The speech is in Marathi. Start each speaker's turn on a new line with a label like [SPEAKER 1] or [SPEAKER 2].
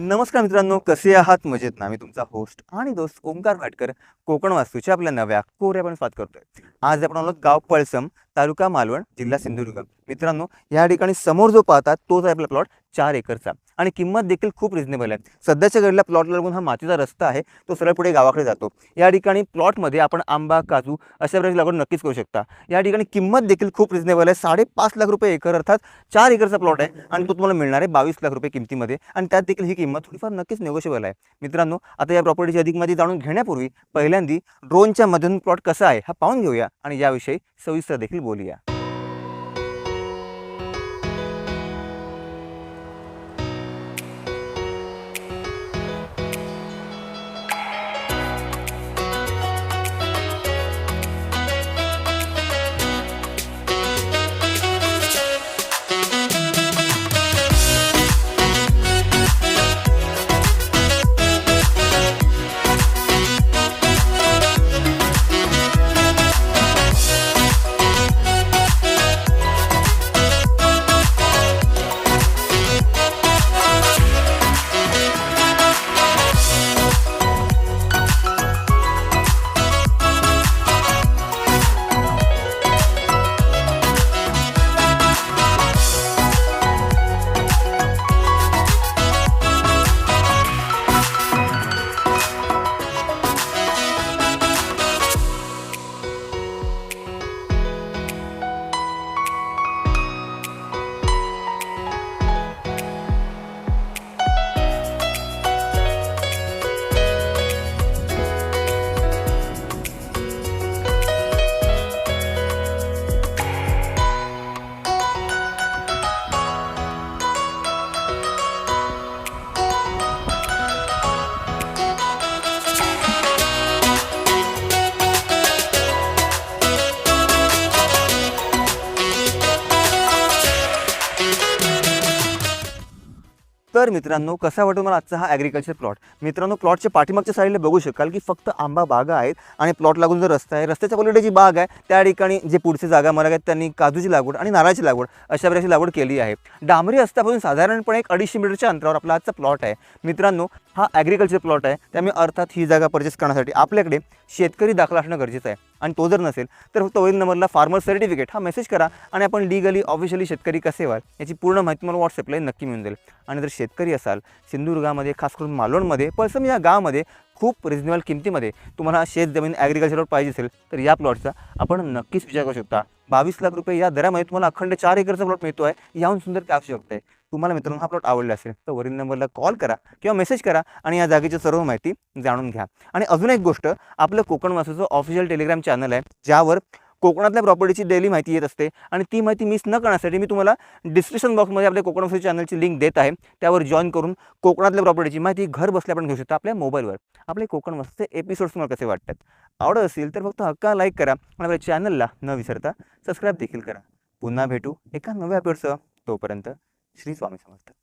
[SPEAKER 1] नमस्कार मित्रांनो कसे आहात? मजेत ना. मी तुमचा होस्ट आणि दोस्त ओंकार भाटकर कोकण वास्तूच्या आपल्या नव्या कोऱ्या पण स्वाद करतोय. आज आपण आलो गाव पळसम तालुका मालवण जिल्हा सिंधुदुर्ग. मित्रांनो या ठिकाणी समोर जो पाहतात तोच आहे आपला प्लॉट चार एकरचा. आणि किंमत देखील खूप रिजनेबल आहे. सध्याच्या घडीला प्लॉटला लागून हा मातीचा रस्ता आहे तो सरळ पुढे गावाकडे जातो. या ठिकाणी प्लॉटमध्ये आपण आंबा काजू अशा प्रकारची लागवड नक्कीच करू शकता. या ठिकाणी किंमत देखील खूप रिजनेबल आहे. साडेपाच लाख रुपये एकर अर्थात चार एकरचा प्लॉट आहे आणि तो तुम्हाला मिळणार आहे बावीस लाख रुपये किमतीमध्ये. आणि त्यात देखील ही किंमत थोडीफार नक्कीच नेगोशिएबल आहे. मित्रांनो आता या प्रॉपर्टीची अधिक माहिती जाणून घेण्यापूर्वी पहिल्यांदी ड्रोनच्या मधून प्लॉट कसा आहे हा पाहून घेऊया आणि याविषयी सविस्तर देखील बोलूया. तर मित्रांनो कसा वाटतो मला आजचा हा ॲग्रिकल्चर प्लॉट मित्रांनो प्लॉटच्या पाठीमागच्या साईडला बघू शकाल की फक्त आंबा बागा आहेत आणि प्लॉट लागून जो रस्ता आहे रस्त्याच्या पलीकडे जी बाग आहे त्या ठिकाणी जे पुढची जागा मला आहेत त्यांनी काजूची लागवड आणि नारळाची लागवड अशा प्रकारची लागवड केली आहे. डांबरी रस्त्यापासून साधारणपणे एक अडीचशे मीटरच्या अंतरावर आपला आजचा प्लॉट आहे. मित्रांनो हा ॲग्रिकल्चर प्लॉट आहे. त्यामुळे अर्थात ही जागा परचेस करण्यासाठी आपल्याकडे शेतकरी दाखला असणं गरजेचं आहे. आणि तो जर नसेल तर फक्त वरील नंबरला फार्मर सर्टिफिकेट हा मेसेज करा आणि आपण लिगली ऑफिशियली शेतकरी कसे व्हाल याची पूर्ण माहिती मला व्हॉट्सअपला नक्की मिळून जाईल आणि जर शेतकरी असाल सिंधुदुर्गामध्ये खास करून मालवणमध्ये पळसम या गावामध्ये खूप रिजनेबल किमतीमध्ये तुम्हाला शेत जमीन ॲग्रिकल्चरवर पाहिजे असेल तर या प्लॉटचा आपण नक्कीच विचार करू शकता. बावीस लाख रुपये या दरामध्ये तुम्हाला अखंड चार एकरचा प्लॉट मिळतो आहे याहून सुंदर काय असू शकते तुम्हाला मित्रांनो हा. प्लॉट आवडला असेल तर वरील नंबरला कॉल करा किंवा मेसेज करा आणि या जागेची सर्व माहिती जाणून घ्या. आणि अजून एक गोष्ट आपलं कोकण वासूचं ऑफिशियल टेलिग्राम चॅनल आहे ज्यावर कोकणातल्या प्रॉपर्टीची डेली माहिती येत असते आणि ती माहिती मिस न करण्यासाठी मी तुम्हाला डिस्क्रिप्शन बॉक्समध्ये आपल्या कोकण वासू चॅनलची लिंक देत आहे. त्यावर जॉईन करून कोकणातल्या प्रॉपर्टीची माहिती घर बसल्या आपण घेऊ शकता आपल्या मोबाईलवर आपले कोकण वासूचे एपिसोड्स तुम्हाला कसे वाटतात? आवडत असेल तर फक्त हक्का लाईक करा आणि आपल्या चॅनलला न विसरता सबस्क्राईब देखील करा. पुन्हा भेटू एका नव्या एपिसोडसह तोपर्यंत श्री स्वामी समर्थ.